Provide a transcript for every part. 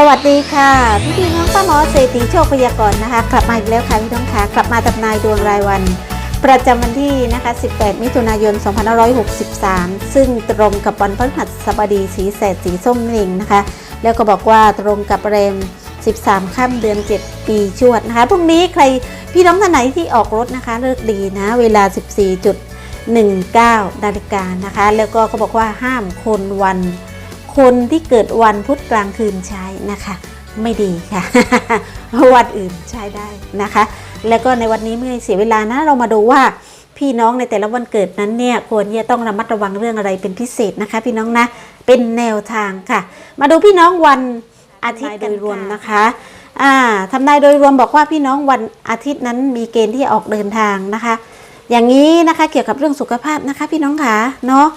สวัสดีค่ะพี่พี่น้องป้าหมอเศรษฐีโชคพยากรณ์นะคะกลับมาอีกแล้วค่ะพี่น้องค่ะกลับมาทำนายดวงรายวัน ประจำวันที่นะคะ 18 มิถุนายน 2563 ซึ่งตรงกับวันพฤหัสบดีสีแสดสีส้มนั่นเองนะคะ แล้วก็บอกว่าตรงกับแรม 13ค่ำเดือน 7 ปีชวดนะคะพรุ่งนี้ใครพี่น้องท่านไหนที่ออกรถนะคะเลิกดีนะ เวลา 14.19นาฬิกานะคะ แล้วก็เขาบอกว่าห้ามคนวัน คนที่เกิดวันพุธกลางคืนใช้นะคะ ไม่ดีค่ะ วันอื่นใช้ได้นะคะ แล้วก็ในวันนี้ไม่ให้เสียเวลานะเรามาดูว่าพี่น้องในแต่ละวันเกิดนั้นเนี่ยควรจะต้องระมัดระวังเรื่องอะไรเป็นพิเศษนะคะ พี่น้องนะเป็นแนวทางค่ะ มาดูพี่น้องวันอาทิตย์กันรวมนะคะอ่าทำนายโดยรวมบอกว่าพี่น้องวันอาทิตย์นั้นมีเกณฑ์ที่จะออกเดินทางนะคะ อย่างนี้นะคะเกี่ยวกับเรื่องสุขภาพนะคะ พี่น้องค่ะเนาะอ่า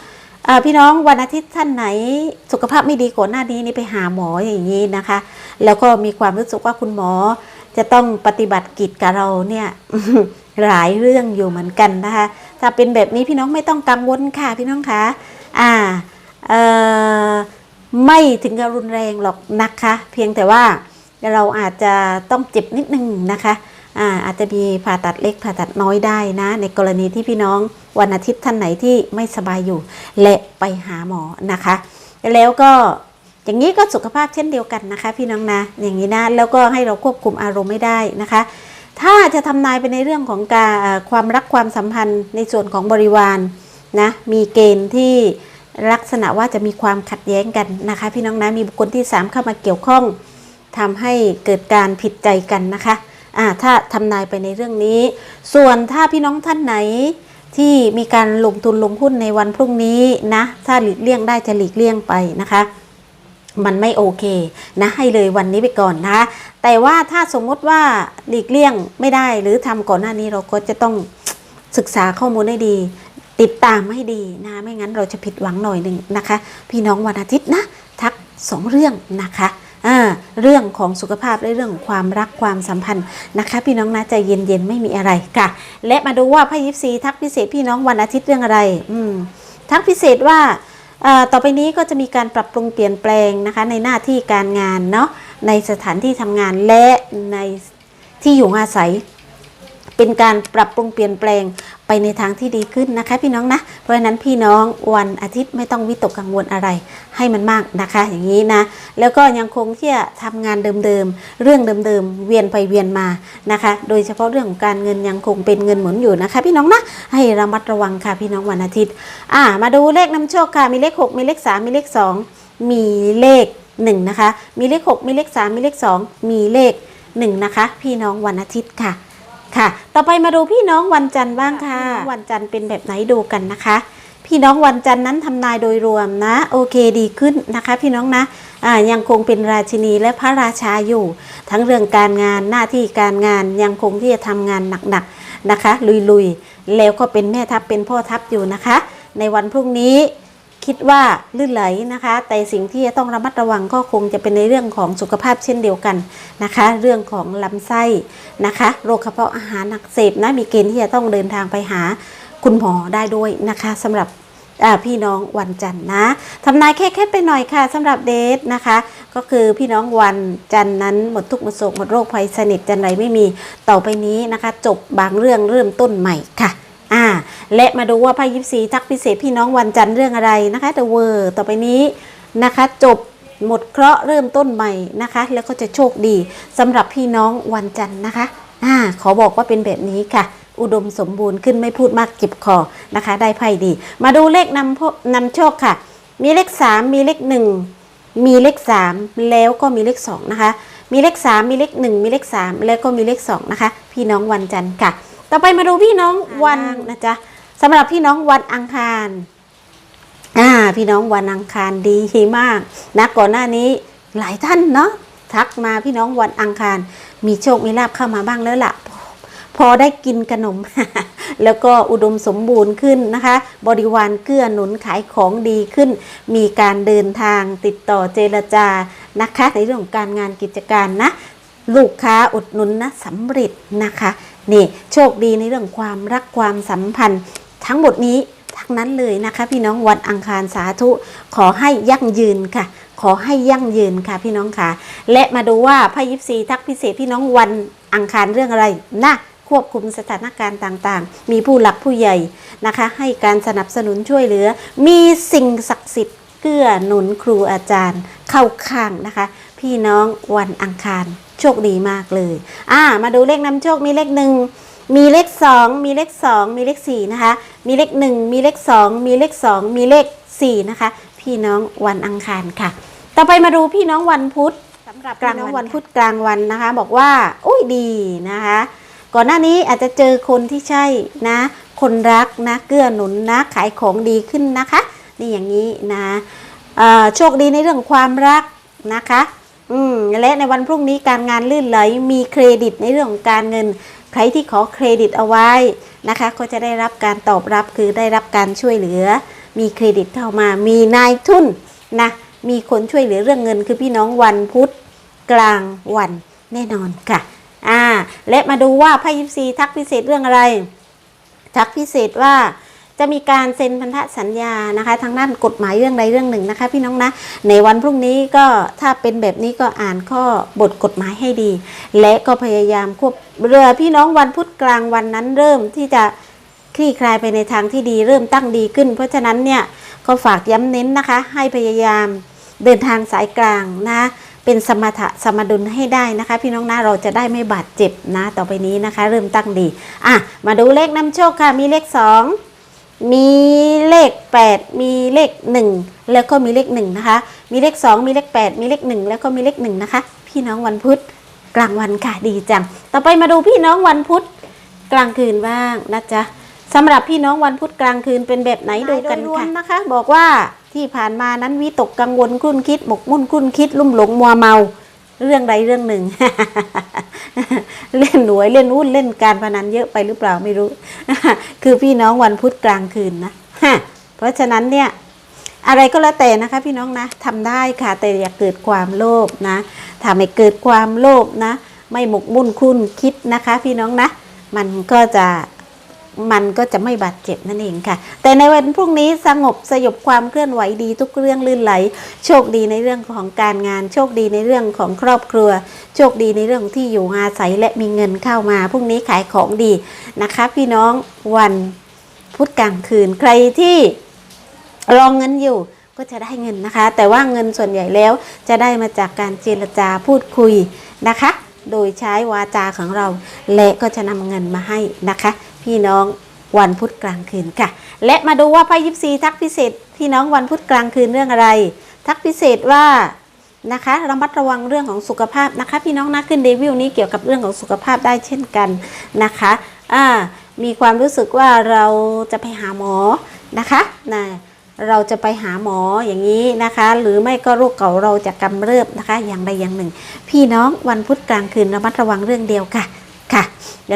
พี่น้องวันอาทิตย์ท่านไหน สุขภาพไม่ดีก่อนหน้านี้นี่ไปหาหมออย่างนี้นะคะ แล้วก็มีความรู้สึกว่าคุณหมอจะต้องปฏิบัติกิจกับเราเนี่ยหลายเรื่องอยู่เหมือนกันนะคะ ถ้าเป็นแบบนี้พี่น้องไม่ต้องกังวลค่ะพี่น้องคะอ่าเอ่อไม่ถึงกับรุนแรงหรอกนะคะ เพียงแต่ว่าเราอาจจะต้องเจ็บนิดนึงนะคะ อาจจะมีผ่าตัดเล็กผ่าตัดน้อยได้นะ ในกรณีที่พี่น้องวันอาทิตย์ท่านไหนที่ไม่สบายอยู่ และไปหาหมอนะคะ แล้วก็อย่างนี้ก็สุขภาพเช่นเดียวกันนะคะ พี่น้องนะอย่างนี้นะแล้วก็ให้เราควบคุมอารมณ์ไม่ได้นะคะ ถ้าจะทำนายไปในเรื่องของการความรักความสัมพันธ์ในส่วนของบริวารนะมีเกณฑ์ที่ลักษณะว่าจะมีความขัดแย้งกันนะคะ พี่น้องนะมีบุคคลที่ 3 เข้ามาเกี่ยวข้องทำให้เกิดการผิดใจกันนะคะ อ่าถ้าทำนายไปในเรื่องนี้ ส่วนถ้าพี่น้องท่านไหนที่มีการลงทุนลงหุ้นในวันพรุ่งนี้นะถ้าหลีกเลี่ยงได้จะหลีกเลี่ยงไปนะคะ มันไม่โอเคนะให้เลยวันนี้ไปก่อนนะ แต่ว่าถ้าสมมติว่าหลีกเลี่ยงไม่ได้หรือทำก่อนหน้านี้เราก็จะต้องศึกษาข้อมูลให้ดี ติดตามให้ดีนะไม่งั้นเราจะผิดหวังหน่อยหนึ่งนะคะ พี่น้องวันอาทิตย์นะ ทักสองเรื่องนะคะอ่า เรื่องของสุขภาพและเรื่องของความรักความสัมพันธ์นะคะ พี่น้องนะใจเย็นๆไม่มีอะไรค่ะ และมาดูว่าไพ่ยิปซีทักพิเศษพี่น้องวันอาทิตย์เรื่องอะไร อืมทักพิเศษว่าต่อไปนี้ก็จะมีการปรับปรุงเปลี่ยนแปลงนะคะในหน้าที่การงานเนาะในสถานที่ทำงานและในที่อยู่อาศัย เป็นการปรับปรุงเปลี่ยนแปลงไปในทางที่ดีขึ้นนะคะ พี่น้องนะ เพราะฉะนั้นพี่น้องวันอาทิตย์ไม่ต้องวิตกกังวลอะไร ให้มันมากนะคะ อย่างนี้นะ แล้วก็ยังคงที่จะทำงานเดิมๆ เรื่องเดิมๆ เวียนไปเวียนมานะคะ โดยเฉพาะเรื่องของการเงินยังคงเป็นเงินหมุนอยู่นะคะ พี่น้องนะ ให้ระมัดระวังค่ะพี่น้องวันอาทิตย์ อ่า มาดูเลขนำโชคค่ะ มีเลข 6 มีเลข 3 มีเลข 2 มีเลข1นะคะ มีเลข 6 มีเลข 3 มีเลข 2 มีเลข1นะคะ พี่น้องวันอาทิตย์ค่ะ ค่ะ ต่อไปมาดูพี่น้องวันจันทร์บ้างค่ะ วันจันทร์เป็นแบบไหนดูกันนะคะ พี่น้องวันจันทร์นั้นทำนายโดยรวมนะ โอเคดีขึ้นนะคะ พี่น้องนะยังคงเป็นราชินีและพระราชาอยู่ ทั้งเรื่องการงานหน้าที่การงานยังคงที่จะทำงานหนักๆนะคะ ลุยๆแล้วก็เป็นแม่ทัพเป็นพ่อทัพอยู่นะคะ ในวันพรุ่งนี้ คิดว่าลื่นไหลนะคะ แต่สิ่งที่จะต้องระมัดระวังก็คงจะเป็นในเรื่องของสุขภาพเช่นเดียวกันนะคะ เรื่องของลำไส้นะคะโรคกระเพาะอาหารอักเสบนะมีเกณฑ์ที่จะต้องเดินทางไปหาคุณหมอได้ด้วยนะคะสำหรับพี่น้องวันจันทร์นะทำนายแค่แค่ไปหน่อยค่ะสำหรับเดทนะคะ ก็คือพี่น้องวันจันทร์นั้นหมดทุกข์หมดโศกหมดโรคภัยสนิทจันไรไม่มีต่อไปนี้นะคะ จบบางเรื่องเริ่มต้นใหม่ค่ะ และมาดูว่าไพ่ยิปซีทักพิเศษพี่น้องวันจันทร์เรื่องอะไรนะคะเดอะเวอร์ต่อไปนี้นะคะจบหมดเคราะห์เริ่มต้นใหม่นะคะ แล้วก็จะโชคดีสำหรับพี่น้องวันจันทร์นะคะอ่าขอบอกว่าเป็นแบบนี้ค่ะ อุดมสมบูรณ์ขึ้นไม่พูดมากเก็บคอนะคะ ได้ไพ่ดี มาดูเลขนำโพนำโชคค่ะ มีเลข 3 มีเลข 1 มีเลข 3 แล้วก็มีเลข 2 นะคะ มีเลข 3 มีเลข 1 มีเลข 3 แล้วก็มีเลข 2 นะคะ พี่น้องวันจันทร์ค่ะ ต่อไปมาดูพี่น้องวันนะจ๊ะ สำหรับพี่น้องวันอังคารอ่าพี่น้องวันอังคารดีมากนะก่อนหน้านี้หลายท่านเนาะทักมาพี่น้องวันอังคาร มีโชคมีลาบเข้ามาบ้างแล้วล่ะ พอได้กินขนม แล้วก็อุดมสมบูรณ์ขึ้นนะคะ บริวารเกื้อหนุนขายของดีขึ้น มีการเดินทางติดต่อเจรจานะคะ ในเรื่องของการงานกิจการนะ ลูกค้าอุดหนุนนะสำเร็จนะคะนี่โชคดีในเรื่องความรักความสัมพันธ์ ทั้งหมดนี้ทั้งนั้นเลยนะคะ พี่น้องวันอังคารสาธุขอให้ยั่งยืนค่ะ ขอให้ยั่งยืนค่ะพี่น้องค่ะ และมาดูว่าไพ่ยิปซีทักพิเศษพี่น้องวันอังคารเรื่องอะไรนะควบคุมสถานการณ์ต่างๆ มีผู้หลักผู้ใหญ่นะคะ ให้การสนับสนุนช่วยเหลือ มีสิ่งศักดิ์สิทธิ์เกื้อหนุนครูอาจารย์เข้าข้างนะคะ พี่น้องวันอังคารโชคดีมากเลย อ่า มาดูเลขนำโชคมีเลขหนึ่ง มีเลขสองมีเลขสองมีเลขสี่นะคะ มีเลขหนึ่งมีเลขสองมีเลขสองมีเลขสี่นะคะ พี่น้องวันอังคารค่ะ ต่อไปมาดูพี่น้องวันพุธสำหรับกลางวันวันพุธกลางวันนะคะ บอกว่าอุ้ยดีนะคะ ก่อนหน้านี้อาจจะเจอคนที่ใช่นะ คนรักนะเกื้อหนุนนะขายของดีขึ้นนะคะ นี่อย่างนี้นะโชคดีในเรื่องความรักนะคะอืมและในวันพรุ่งนี้การงานลื่นไหลมีเครดิตในเรื่องของการเงิน ใครที่ขอเครดิตเอาไว้นะคะ ก็จะได้รับการตอบรับคือได้รับการช่วยเหลือ มีเครดิตเข้ามา มีนายทุนนะมีคนช่วยเหลือเรื่องเงิน คือพี่น้องวันพุธกลางวันแน่นอนค่ะอ่าและมาดูว่าไพ่ยิปซีทักพิเศษเรื่องอะไร ทักพิเศษว่า จะมีการเซ็นพันธสัญญานะคะ ทางด้านกฎหมายเรื่องใดเรื่องหนึ่งนะคะ พี่น้องนะ ในวันพรุ่งนี้ก็ถ้าเป็นแบบนี้ก็อ่านข้อบทกฎหมายให้ดี และก็พยายามควบเรือพี่น้องวันพุธกลางวันนั้นเริ่มที่จะคลี่คลายไปในทางที่ดีเริ่มตั้งดีขึ้น เพราะฉะนั้นเนี่ยก็ฝากย้ำเน้นนะคะ ให้พยายามเดินทางสายกลางนะเป็นสมถะสมดุลให้ได้นะคะ พี่น้องนะเราจะได้ไม่บาดเจ็บนะ ต่อไปนี้นะคะ เริ่มตั้งดี อะ มาดูเลขนำโชคค่ะมีเลข 2 มีเลข 8 มีเลข 1 แล้วก็มีเลข1นะคะ มีเลข 2 มีเลข 8 มีเลข 1 แล้วก็มีเลข1นะคะ พี่น้องวันพุธกลางวันค่ะดีจัง ต่อไปมาดูพี่น้องวันพุธกลางคืนบ้างนะจ๊ะสำหรับพี่น้องวันพุธกลางคืนเป็นแบบไหนดูกันค่ะนะคะ บอกว่าที่ผ่านมานั้นวิตกกังวลครุ่นคิดหมกมุ่นครุ่นคิด ลุ่มหลงมัวเมา เรื่องใดเรื่องหนึ่ง เล่นหวยเล่นหุ้นเล่นการพนันเยอะไปหรือเปล่าไม่รู้ คือพี่น้องวันพุธกลางคืนนะฮะเพราะฉะนั้นเนี่ยอะไรก็แล้วแต่นะคะพี่น้องนะทำได้ค่ะแต่อย่าเกิดความโลภนะถ้าไม่เกิดความโลภนะ ไม่หมกมุ่นคุ้นคิดนะคะ พี่น้องนะ มันก็จะ มันก็จะไม่บาดเจ็บนั่นเองค่ะ แต่ในวันพรุ่งนี้สงบสยบความเคลื่อนไหวดีทุกเรื่องลื่นไหล โชคดีในเรื่องของการงาน โชคดีในเรื่องของครอบครัว โชคดีในเรื่องที่อยู่อาศัยและมีเงินเข้ามาพรุ่งนี้ขายของดีนะคะ พี่น้องวันพุธกลางคืนใครที่รองเงินอยู่ก็จะได้เงินนะคะ แต่ว่าเงินส่วนใหญ่แล้วจะได้มาจากการเจรจาพูดคุยนะคะ โดยใช้วาจาของเรา และก็จะนำเงินมาให้นะคะ พี่น้องวันพุธกลางคืนค่ะ และมาดูว่าไพ่ยิปซีทักพิเศษพี่น้องวันพุธกลางคืนเรื่องอะไร ทักพิเศษว่านะคะระมัดระวังเรื่องของสุขภาพนะคะ พี่น้องนะขึ้นเดวิลนี้เกี่ยวกับเรื่องของสุขภาพได้เช่นกันนะคะอ่ามีความรู้สึกว่าเราจะไปหาหมอนะคะนะเราจะไปหาหมออย่างนี้นะคะ หรือไม่ก็โรคเก่าเราจะกำเริบนะคะ อย่างใดอย่างหนึ่ง พี่น้องวันพุธกลางคืนระมัดระวังเรื่องเดียวค่ะ ค่ะ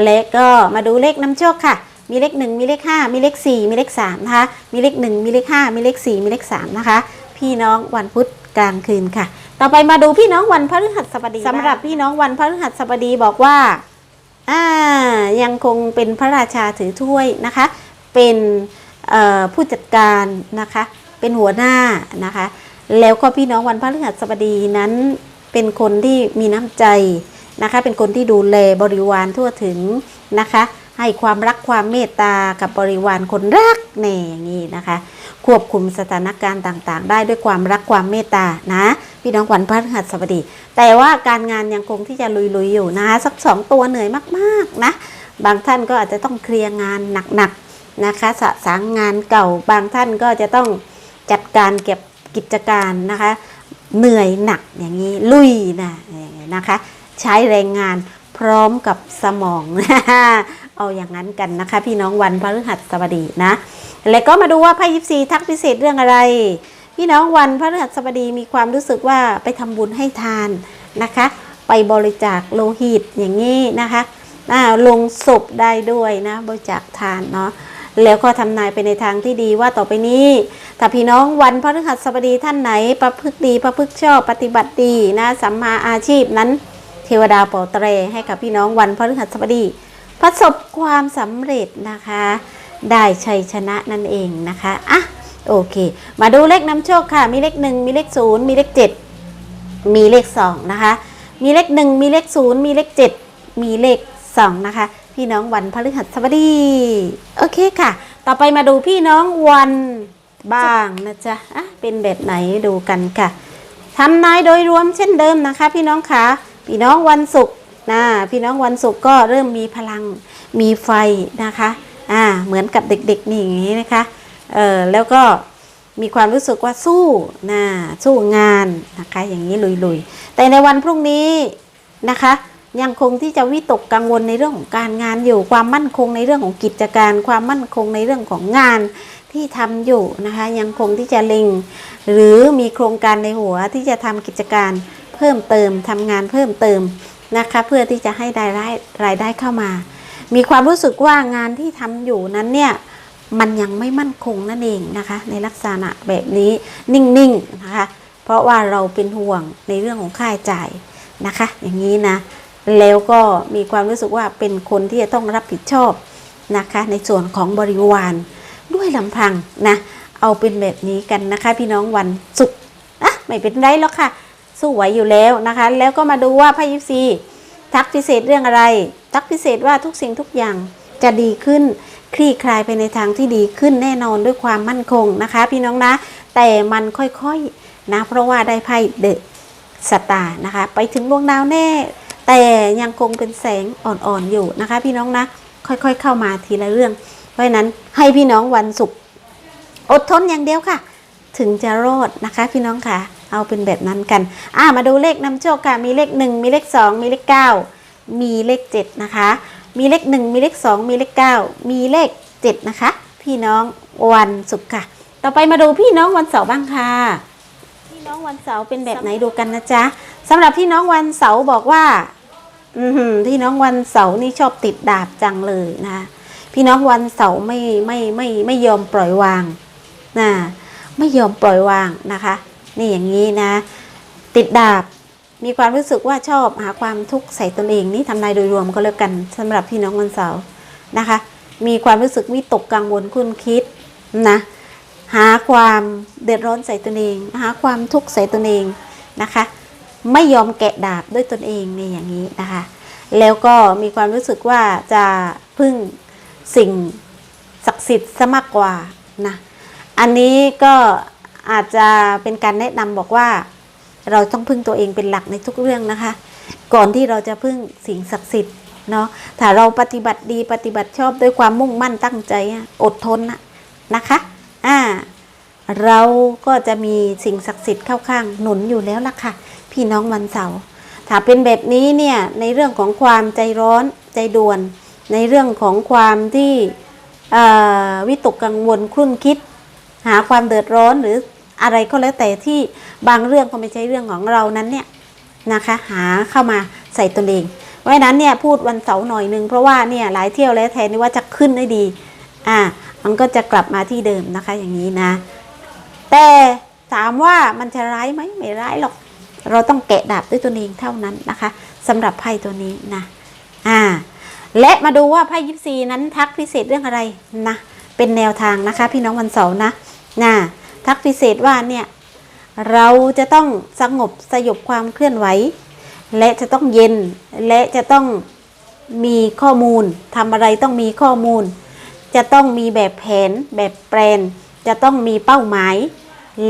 และก็มาดูเลขนำโชคค่ะ มีเลข 1 มีเลข 5 มีเลข 4 มีเลข3นะคะ มีเลข 1 มีเลข 5 มีเลข 4 มีเลข3นะคะ พี่น้องวันพุธกลางคืนค่ะ ต่อไปมาดูพี่น้องวันพฤหัสบดีสำหรับพี่น้องวันพฤหัสบดีบอกว่าอ่ายังคงเป็นพระราชาถือถ้วยนะคะ เป็นเอ่อผู้จัดการนะคะ เป็นหัวหน้านะคะ แล้วก็พี่น้องวันพฤหัสบดีนั้นเป็นคนที่มีน้ำใจ นะคะ เป็นคนที่ดูแลบริวารทั่วถึงนะคะ ให้ความรักความเมตตากับบริวารคนรักแน่อย่างนี้นะคะ ควบคุมสถานการณ์ต่างๆ ได้ด้วยความรักความเมตตานะพี่น้องวันพฤหัสบดี แต่ว่าการงานยังคงที่จะลุยๆอยู่นะคะสักสองตัวเหนื่อยมากๆนะ บางท่านก็อาจจะต้องเคลียร์งานหนักๆนะคะสะสางงานเก่าบางท่านก็จะต้องจัดการเก็บกิจการนะคะ เหนื่อยหนักอย่างนี้ลุยนะอย่างนี้นะคะ ใช้แรงงานพร้อมกับสมอง เอาอย่างนั้นกันนะคะ พี่น้องวันพฤหัสบดีนะ แล้วก็มาดูว่าไพ่ยิปซีทักพิเศษเรื่องอะไร พี่น้องวันพฤหัสบดีมีความรู้สึกว่าไปทำบุญให้ทานนะคะ ไปบริจาคโลหิตอย่างนี้นะคะลงศพได้ด้วยนะบริจาคทานเนาะแล้วก็ทำนายไปในทางที่ดีว่าต่อไปนี้ถ้าพี่น้องวันพฤหัสบดีท่านไหน ประพฤติดีประพฤติชอบปฏิบัติดีนะสัมมาอาชีพนั้น เทวดาปรดเตรให้กับพี่น้องวันพฤหัสบดีประสบความสำเร็จนะคะ ได้ชัยชนะนั่นเองนะคะอะโอเค มาดูเลขนำโชคค่ะ มีเลขหนึ่งมีเลขศูนย์มีเลขเจ็ดมีเลขสองนะคะ มีเลขหนึ่งมีเลขศูนย์มีเลขเจ็ดมีเลขสองนะคะ พี่น้องวันพฤหัสบดีโอเคค่ะ ต่อไปมาดูพี่น้องวันบ้างนะจ๊ะอะเป็นแบบไหนดูกันค่ะทำนายโดยรวมเช่นเดิมนะคะ พี่น้องคะ พี่น้องวันศุกร์นะพี่น้องวันศุกร์ก็เริ่มมีพลังมีไฟนะคะอ่าเหมือนกับเด็กๆนี่อย่างนี้นะคะเออแล้วก็มีความรู้สึกว่าสู้นะสู้งานนะคะอย่างนี้ลุยๆ แต่ในวันพรุ่งนี้นะคะ ยังคงที่จะวิตกกังวลในเรื่องของการงานอยู่ความมั่นคงในเรื่องของกิจการ ความมั่นคงในเรื่องของงานที่ทำอยู่นะคะ ยังคงที่จะเล็ง หรือมีโครงการในหัวที่จะทำกิจการ พิ่มเติมทำงานเพิ่มเติมนะคะ เพื่อที่จะให้รายได้รายได้เข้ามา มีความรู้สึกว่างานที่ทำอยู่นั้นเนี่ยมันยังไม่มั่นคงนั่นเองนะคะ ในลักษณะแบบนี้นิ่งๆนะคะ เพราะว่าเราเป็นห่วงในเรื่องของค่าใช้จ่ายนะคะ อย่างนี้นะแล้วก็มีความรู้สึกว่าเป็นคนที่จะต้องรับผิดชอบนะคะ ในส่วนของบริวารด้วยลำพังนะเอาเป็นแบบนี้กันนะคะ พี่น้องวันศุกร์อะไม่เป็นไรหรอกค่ะ สู้ไหวอยู่แล้วนะคะ แล้วก็มาดูว่าไพ่ยิปซีทักพิเศษเรื่องอะไร ทักพิเศษว่าทุกสิ่งทุกอย่างจะดีขึ้น คลี่คลายไปในทางที่ดีขึ้นแน่นอนด้วยความมั่นคงนะคะ พี่น้องนะ แต่มันค่อยๆนะ เพราะว่าได้ไพ่เดอะสตาร์นะคะ ไปถึงดวงดาวแน่ แต่ยังคงเป็นแสงอ่อนๆอยู่นะคะ พี่น้องนะ ค่อยๆเข้ามาทีละเรื่อง เพราะฉะนั้นให้พี่น้องวันศุกร์อดทนอย่างเดียวค่ะ ถึงจะรอดนะคะพี่น้องค่ะ เอาเป็นแบบนั้นกัน อ่ามาดูเลขนำโชคค่ะมีเลข 1 มีเลข 2 มีเลข 9 มีเลข 7 นะคะ มีเลข 1 มีเลข 2 มีเลข 9 มีเลข 7 นะคะ พี่น้องวันศุกร์ค่ะ ต่อไปมาดูพี่น้องวันเสาร์บ้างค่ะ พี่น้องวันเสาร์เป็นแบบไหนดูกันนะจ๊ะสำหรับพี่น้องวันเสาร์บอกว่าอือหือพี่น้องวันเสาร์นี่ชอบติดดาบจังเลยนะพี่น้องวันเสาร์ไม่ไม่ไม่ไม่ยอมปล่อยวางนะไม่ยอมปล่อยวางนะคะ นี่อย่างนี้นะ ติดดาบมีความรู้สึกว่าชอบหาความทุกข์ใส่ตนเองนี่ทำนายโดยรวมก็แล้วกันสำหรับพี่น้องวันเสาร์นะคะ มีความรู้สึกวิตกกังวลคุ้นคิดนะหาความเดือดร้อนใส่ตนเอง หาความทุกข์ใส่ตนเองนะคะ ไม่ยอมแกะดาบด้วยตนเองในอย่างนี้นะคะ แล้วก็มีความรู้สึกว่าจะพึ่งสิ่งศักดิ์สิทธิ์ซะมากกว่านะอันนี้ก็ อาจจะเป็นการแนะนำบอกว่า เราต้องพึ่งตัวเองเป็นหลักในทุกเรื่องนะคะ ก่อนที่เราจะพึ่งสิ่งศักดิ์สิทธิ์เนาะถ้าเราปฏิบัติดีปฏิบัติชอบด้วยความมุ่งมั่นตั้งใจอดทนนะนะคะอ่าเราก็จะมีสิ่งศักดิ์สิทธิ์เข้าข้างหนุนอยู่แล้วล่ะค่ะ พี่น้องวันเสาร์ถ้าเป็นแบบนี้เนี่ยในเรื่องของความใจร้อนใจด่วน ในเรื่องของความที่วิตกกังวลครุ่นคิด หาความเดือดร้อนหรือ อะไรก็แล้วแต่ที่บางเรื่องก็ไม่ใช่เรื่องของเรานั้นเนี่ยนะคะหาเข้ามาใส่ตนเองเพราะฉะนั้นเนี่ยพูดวันเสาร์หน่อยหนึงเพราะว่าเนี่ยหลายเที่ยวแล้วแทนที่ว่าจะขึ้นได้ดีอ่ามันก็จะกลับมาที่เดิมนะคะอย่างนี้นะ แต่ถามว่ามันจะร้ายไหมไม่ร้ายหรอกเราต้องแกะดาบด้วยตัวเองเท่านั้นนะคะสำหรับไพ่ตัวนี้นะอ่าและมาดูว่าไพ่ยิปซีนั้นทักพิเศษเรื่องอะไรนะเป็นแนวทางนะคะ พี่น้องวันเสาร์นะนะ ทักพิเศษว่าเนี่ยเราจะต้องสงบสยบความเคลื่อนไหว และจะต้องเย็นและจะต้องมีข้อมูลทำอะไรต้องมีข้อมูล จะต้องมีแบบแผนแบบแปลน จะต้องมีเป้าหมาย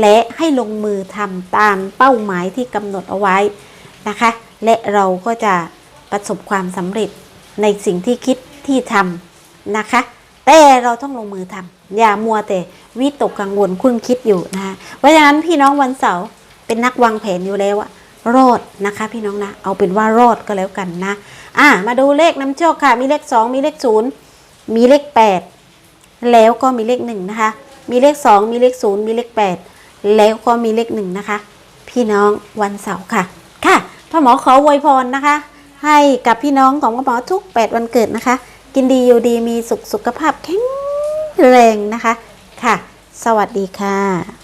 และให้ลงมือทำตามเป้าหมายที่กำหนดเอาไว้นะคะ และเราก็จะประสบความสำเร็จในสิ่งที่คิดที่ทำนะคะ แต่เราต้องลงมือทำอย่ามัวแต่วิตกกังวลคุ้นคิดอยู่นะคะเพราะฉะนั้นพี่น้องวันเสาร์เป็นนักวางแผนอยู่แล้วอะรอดนะคะ พี่น้องนะ เอาเป็นว่ารอดก็แล้วกันนะ อะมาดูเลขน้ำโชคค่ะ มีเลข 2 มีเลข 0 มีเลข 8 แล้วก็มีเลข1นะคะ มีเลข 2 มีเลข 0 มีเลข 8 แล้วก็มีเลข1นะคะ พี่น้องวันเสาร์ค่ะ ค่ะพ่อหมอขออวยพรนะคะ ให้กับพี่น้องของพ่อหมอทุก 8 วันเกิดนะคะ กินดีอยู่ดีมีสุขสุขภาพแข็งแรงนะคะ ค่ะ สวัสดีค่ะ